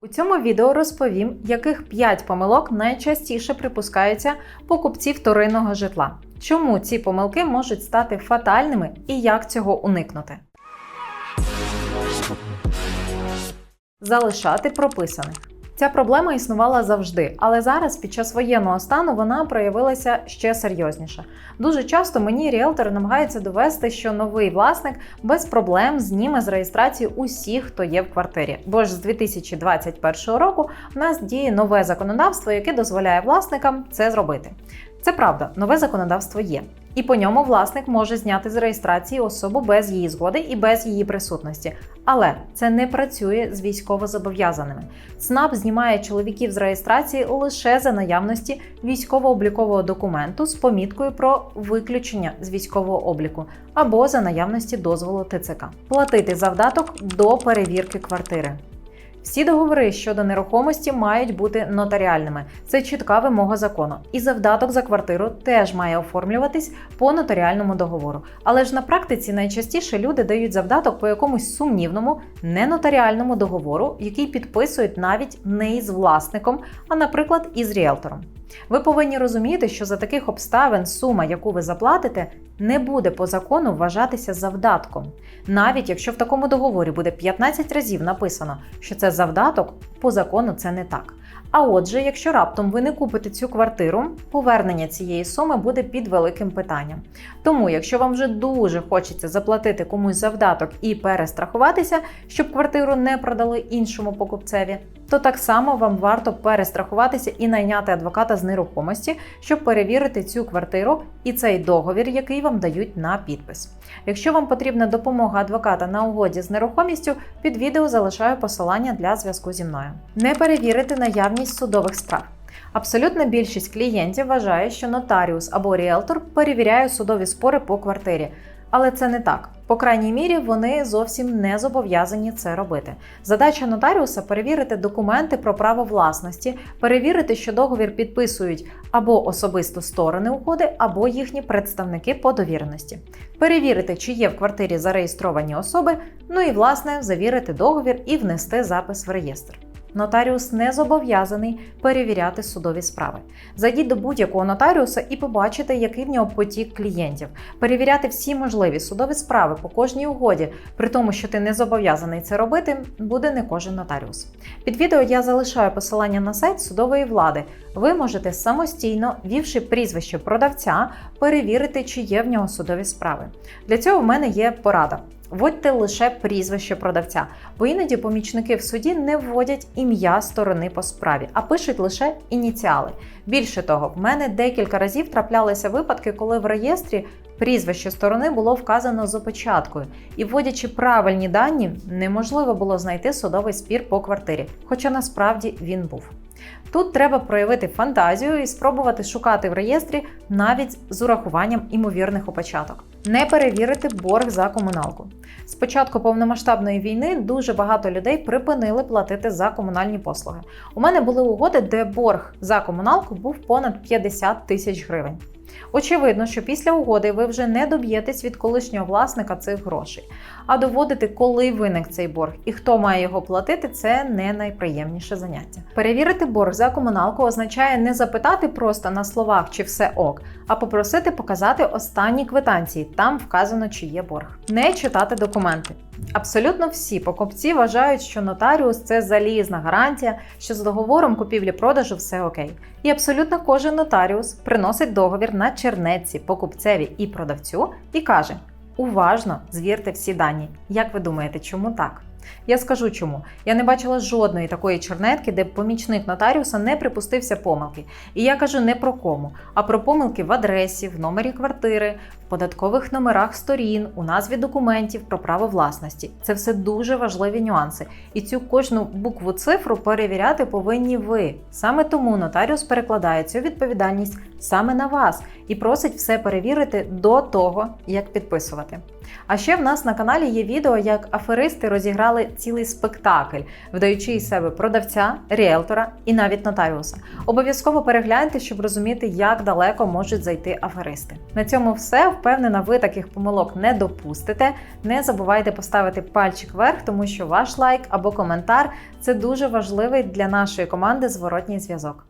У цьому відео розповім, яких 5 помилок найчастіше припускаються покупці вторинного житла. Чому ці помилки можуть стати фатальними і як цього уникнути? Залишати прописаних. Ця проблема існувала завжди, але зараз, під час воєнного стану, вона проявилася ще серйозніше. Дуже часто мені ріелтори намагаються довести, що новий власник без проблем зніме з реєстрації усіх, хто є в квартирі. Бо ж з 2021 року в нас діє нове законодавство, яке дозволяє власникам це зробити. Це правда, нове законодавство є. І по ньому власник може зняти з реєстрації особу без її згоди і без її присутності. Але це не працює з військовозобов'язаними. ЦНАП знімає чоловіків з реєстрації лише за наявності військово-облікового документу з поміткою про виключення з військового обліку або за наявності дозволу ТЦК. Платити завдаток до перевірки квартири. Всі договори щодо нерухомості мають бути нотаріальними. Це чітка вимога закону. І завдаток за квартиру теж має оформлюватись по нотаріальному договору. Але ж на практиці найчастіше люди дають завдаток по якомусь сумнівному, ненотаріальному договору, який підписують навіть не із власником, а, наприклад, із ріелтором. Ви повинні розуміти, що за таких обставин сума, яку ви заплатите, не буде по закону вважатися завдатком. Навіть якщо в такому договорі буде 15 разів написано, що це завдаток, по закону це не так. А отже, якщо раптом ви не купите цю квартиру, повернення цієї суми буде під великим питанням. Тому, якщо вам вже дуже хочеться заплатити комусь завдаток і перестрахуватися, щоб квартиру не продали іншому покупцеві, то так само вам варто перестрахуватися і найняти адвоката з нерухомості, щоб перевірити цю квартиру і цей договір, який вам дають на підпис. Якщо вам потрібна допомога адвоката на угоді з нерухомістю, під відео залишаю посилання для зв'язку зі мною. Не перевірити наявність судових справ. Абсолютна більшість клієнтів вважає, що нотаріус або ріелтор перевіряє судові спори по квартирі. Але це не так. По крайній мірі вони зовсім не зобов'язані це робити. Задача нотаріуса перевірити документи про право власності, перевірити, що договір підписують або особисто сторони угоди, або їхні представники по довіреності, перевірити, чи є в квартирі зареєстровані особи, ну і власне завірити договір і внести запис в реєстр. Нотаріус не зобов'язаний перевіряти судові справи. Зайдіть до будь-якого нотаріуса і побачите, який в нього потік клієнтів. Перевіряти всі можливі судові справи по кожній угоді, при тому, що ти не зобов'язаний це робити, буде не кожен нотаріус. Під відео я залишаю посилання на сайт судової влади. Ви можете самостійно, вівши прізвище продавця, перевірити, чи є в нього судові справи. Для цього в мене є порада. Вводьте лише прізвище продавця, бо іноді помічники в суді не вводять ім'я сторони по справі, а пишуть лише ініціали. Більше того, в мене декілька разів траплялися випадки, коли в реєстрі прізвище сторони було вказано з опечаткою, і вводячи правильні дані, неможливо було знайти судовий спір по квартирі, хоча насправді він був. Тут треба проявити фантазію і спробувати шукати в реєстрі навіть з урахуванням імовірних опочаток. Не перевірити борг за комуналку. З початку повномасштабної війни дуже багато людей припинили платити за комунальні послуги. У мене були угоди, де борг за комуналку був понад 50 тисяч гривень. Очевидно, що після угоди ви вже не доб'єтесь від колишнього власника цих грошей, а доводити, коли виник цей борг і хто має його платити, це не найприємніше заняття. Перевірити борг за комуналку означає не запитати просто на словах, чи все ок, а попросити показати останні квитанції. Там вказано, чи є борг. Не читати документи. Абсолютно всі покупці вважають, що нотаріус це залізна гарантія, що з договором купівлі-продажу все окей. І абсолютно кожен нотаріус приносить договір на чернетці покупцеві і продавцю і каже: уважно звірте всі дані. Як ви думаєте, чому так? Я скажу чому. Я не бачила жодної такої чернетки, де б помічник нотаріуса не припустився помилки. І я кажу не про кому, а про помилки в адресі, в номері квартири, податкових номерах сторін, у назві документів про право власності. Це все дуже важливі нюанси. І цю кожну букву цифру перевіряти повинні ви. Саме тому нотаріус перекладає цю відповідальність саме на вас і просить все перевірити до того, як підписувати. А ще в нас на каналі є відео, як аферисти розіграли цілий спектакль, вдаючи із себе продавця, ріелтора і навіть нотаріуса. Обов'язково перегляньте, щоб розуміти, як далеко можуть зайти аферисти. На цьому все. Впевнена, ви таких помилок не допустите. Не забувайте поставити пальчик вверх, тому що ваш лайк або коментар це дуже важливий для нашої команди зворотній зв'язок.